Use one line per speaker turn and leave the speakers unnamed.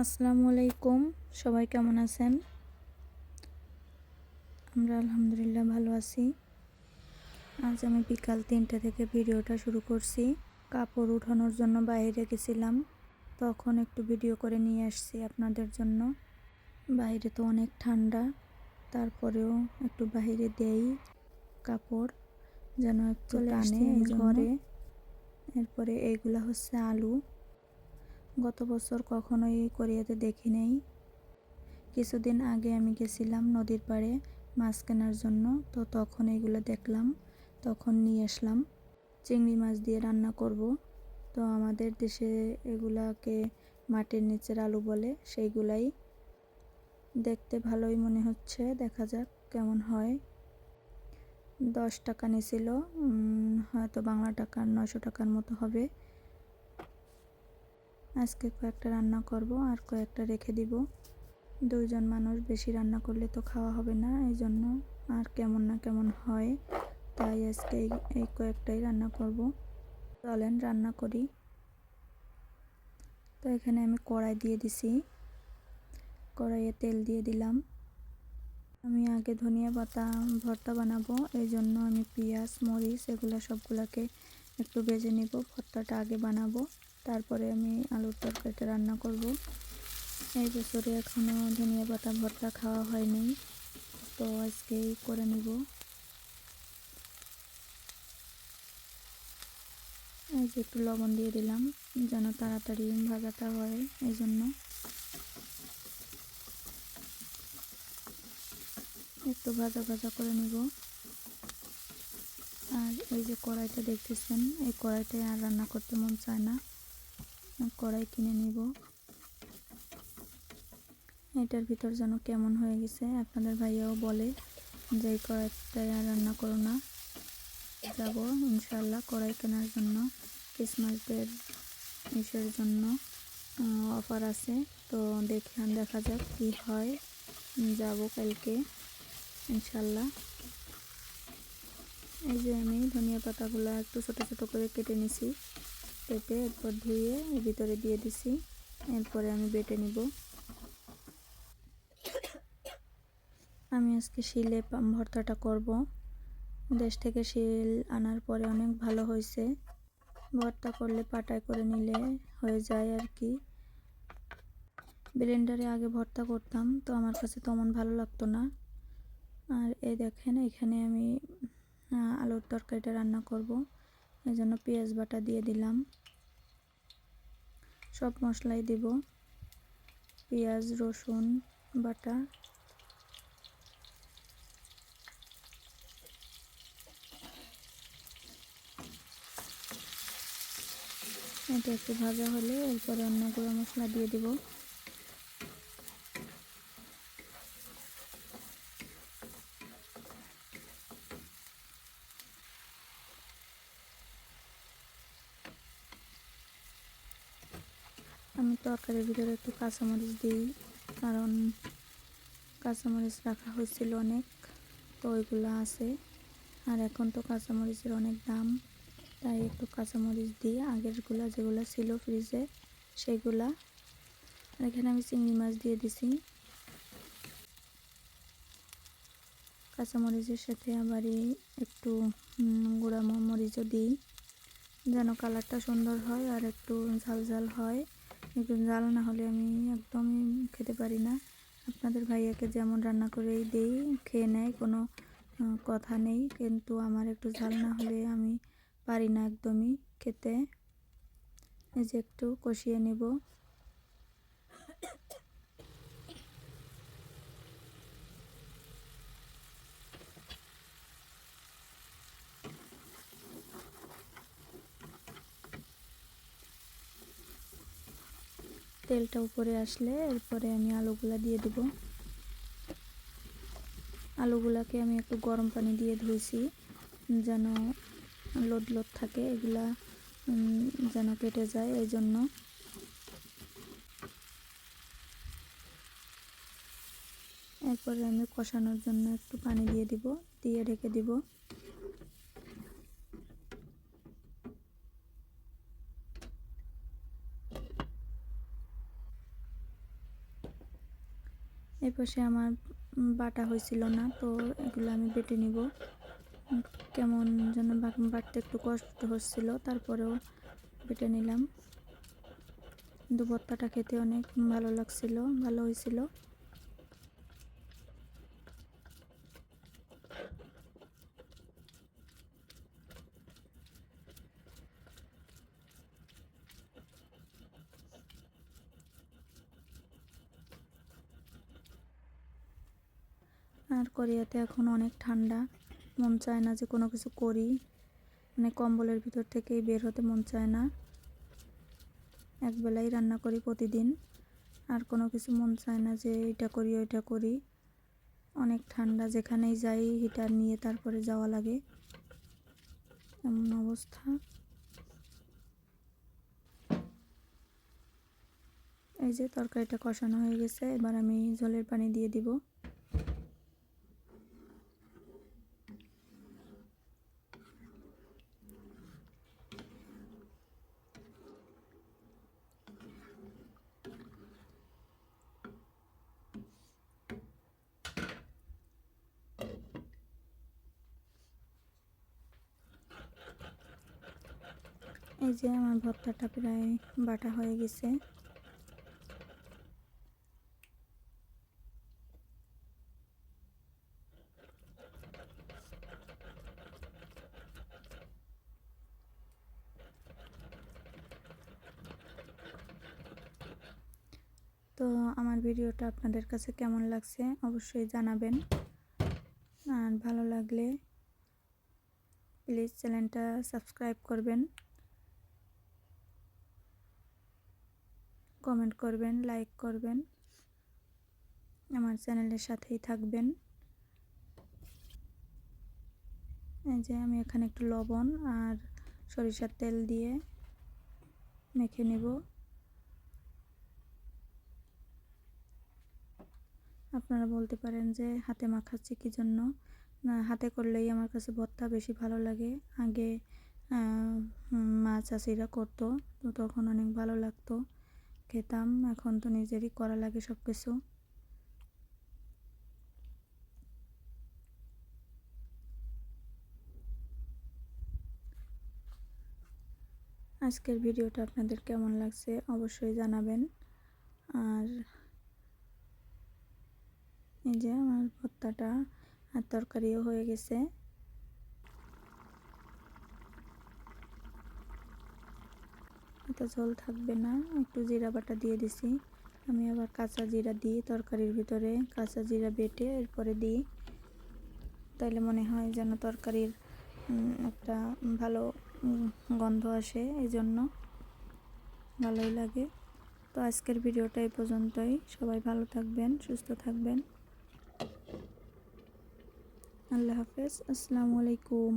আসসালামু আলাইকুম। সবাই কেমন আছেন? আমরা আলহামদুলিল্লাহ ভালো আছি। আজ আমি বিকাল তিনটে থেকে ভিডিওটা শুরু করছি। কাপড় উঠানোর জন্য বাইরে গেছিলাম। তখন একটু ভিডিও করে নিয়ে আসছি আপনাদের জন্য। বাইরে তো অনেক ঠান্ডা। তারপরেও একটু বাইরে দেই কাপড় যেন একটু টানে ঘরে। এরপরে এইগুলা হচ্ছে আলু। গত বছর কখনোই কোরিয়াতে দেখি নেই। কিছুদিন আগে আমি গেছিলাম নদীর পাড়ে মাছ কেনার জন্য, তো তখন এগুলো দেখলাম, তখন নিয়ে আসলাম। চিংড়ি মাছ দিয়ে রান্না করব। তো আমাদের দেশে এগুলাকে মাটির নিচের আলু বলে, সেইগুলাই দেখতে ভালোই মনে হচ্ছে, দেখা যাক কেমন হয়। দশ টাকা নিয়েছিল হয়তো বাংলা টাকার নশো টাকার মতো হবে। আজকে কয়েকটা রান্না করব আর কয়েকটা রেখে দিব। দুইজন মানুষ বেশি রান্না করলে তো খাওয়া হবে না এই জন্য আর কেমন না কেমন হয়, তাই আজকে এই কয়েকটাই রান্না করব। চলেন রান্না করি। তো এখানে আমি কড়াই দিয়ে দিছি। কড়াইয়ে তেল দিয়ে দিলাম। আমি আগে ধনিয়া পাতা, ভর্তা বানাবো এই জন্য আমি পেঁয়াজ, মরিচ, এগুলো সবগুলোকে একটু ভেজে নিব, ভর্তাটা আগে বানাবো। তারপরে আমি আলুর তরকারিটা রান্না করব। এই বছরে এখনও ধনিয়া পাতা ভর্তা খাওয়া হয়নি, তো আজকেই করে নিব। এই যে একটু লবণ দিয়ে দিলাম, যেন তাড়াতাড়ি ভাজাটা হয় এই জন্য। একটু ভাজা ভাজা করে নিব। আর এই যে কড়াইটা দেখতেছেন, এই কড়াইটাই আর রান্না করতে মন চায় না। কড়াই কিনে নিব। এটার ভিতর যেন কেমন হয়ে গেছে, আপনাদের ভাইয়াও বলে যে এই কড়াইটাই আর রান্না করো না। যাব ইনশাল্লাহ কড়াই কেনার জন্য ক্রিসমাসদের ইসের জন্য অফার আছে। তো দেখে দেখা যাক কি হয়। যাব কালকে ইনশাল্লাহ এই যে আমি ধনিয়া পাতাগুলো একটু ছোটো ছোটো করে কেটে নিছি। কেটে এরপর ধুয়ে ভিতরে দিয়ে দিছি। এরপরে আমি বেটে নিব। আমি আজকে শিলে ভর্তাটা করব। দেশ থেকে শিল আনার পরে অনেক ভালো হয়েছে। ভর্তা করলে পাটায় করে নিলে হয়ে যায় আর কি। ব্লেন্ডারে আগে ভর্তা করতাম, তো আমার কাছে তেমন ভালো লাগতো না। আর এই দেখেন, এখানে আমি আলুর তরকারিটা রান্না করব। এই জন্য পেঁয়াজ বাটা দিয়ে দিলাম। সব মশলাই দেব। পেঁয়াজ, রসুন বাটা। এটা একটু ভাজা হলে এরপরে অন্য গুঁড়ো মশলা দিয়ে দিব। আমি তরকারির ভিতরে একটু কাঁচামরিচ দিই, কারণ কাঁচামরিচ রাখা হয়েছিল অনেক, তো ওইগুলো আছে। আর এখন তো কাঁচামরিচের অনেক দাম, তাই একটু কাঁচামরিচ দিই। আগেরগুলো যেগুলো ছিল ফ্রিজে, সেগুলা। আর এখানে আমি চিংড়ি মাছ দিয়ে দিছি। কাঁচামরিচের সাথে আবারই একটু গুঁড়া মরিচও দিই, যেন কালারটা সুন্দর হয় আর একটু ঝাল ঝাল হয়। একটু জাল না হলে আমি একদমই খেতে পারি না। আপনাদের ভাইয়াকে যেমন রান্না করেই দেই, খেয়ে নেয়, কোনো কথা নেই। কিন্তু আমার একটু ঝাল না হলে আমি পারি না একদমই খেতে। এই যে একটু কষিয়ে নেব। তেলটা উপরে আসলে এরপরে আমি আলুগুলা দিয়ে দেব। আলুগুলাকে আমি একটু গরম পানি দিয়ে ধুয়েছি, যেন লোদ লোদ থাকে, এগুলা যেন কেটে যায়, এই জন্য। এরপরে আমি কষানোর জন্য একটু পানি দিয়ে দিব, দিয়ে রেখে দিব। এই পাশে আমার বাটা হয়েছিল না, তো এগুলো আমি বেটে নিব। কেমন যেন বাটতে একটু কষ্ট হচ্ছিল, তারপরেও বেটে নিলাম। কিন্তু ভর্তাটা খেতে অনেক ভালো লাগছিল, ভালো হয়েছিল। আর কোরিয়াতে এখন অনেক ঠান্ডা। মন চায় না যে কোনো কিছু করি। মানে কম্বলের ভিতর থেকেই বের হতে মন চায় না। একবেলাই রান্না করি প্রতিদিন। আর কোনো কিছু মন চায় না যে এটা করি, ওইটা করি। অনেক ঠান্ডা, যেখানেই যাই হিটার নিয়ে তারপরে যাওয়া লাগে। এমন অবস্থা। এই যে তরকারিটা কষানো হয়ে গেছে, এবার আমি জলের পানি দিয়ে দিব। এই যে আমার ভর্তাটা প্রায় বাটা হয়ে গেছে। তো আমার ভিডিওটা আপনাদের কাছে কেমন লাগছে অবশ্যই জানাবেন। আর ভালো লাগলে প্লিজ চ্যানেলটা সাবস্ক্রাইব করবেন। কমেন্ট করবেন লাইক করবেন। আমার চ্যানেলের সাথেই থাকবেন। এই যে আমি এখানে একটু লবণ আর সরিষার তেল দিয়ে মেখে নেব। আপনারা বলতে পারেন যে হাতে মাখাচ্ছি কী জন্য? হাতে করলেই আমার কাছে ভর্তা বেশি ভালো লাগে। আগে আহ, উম, মা চাষিরা করতো তো তখন অনেক ভালো লাগতো। খেতাম, এখন তো নিজেরই করা লাগে সব কিছু আজকের ভিডিওটা আপনাদের কেমন লাগছে অবশ্যই জানাবেন। আর এই যে আমার ভর্তাটা আর তরকারিও হয়ে গেছে। এত ঝোল থাকবে না, একটু জিরা বাটা দিয়ে দিছি। আমি আবার কাঁচা জিরা দিই তরকারির ভিতরে, কাঁচা জিরা বেটে এরপরে দিই। তাইলে মনে হয় যেন তরকারির একটা ভালো গন্ধ আসে এই জন্য ভালোই লাগে। তো আজকের ভিডিওটা এই পর্যন্তই। সবাই ভালো থাকবেন, সুস্থ থাকবেন। আল্লাহ হাফেজ। আসসালামু আলাইকুম।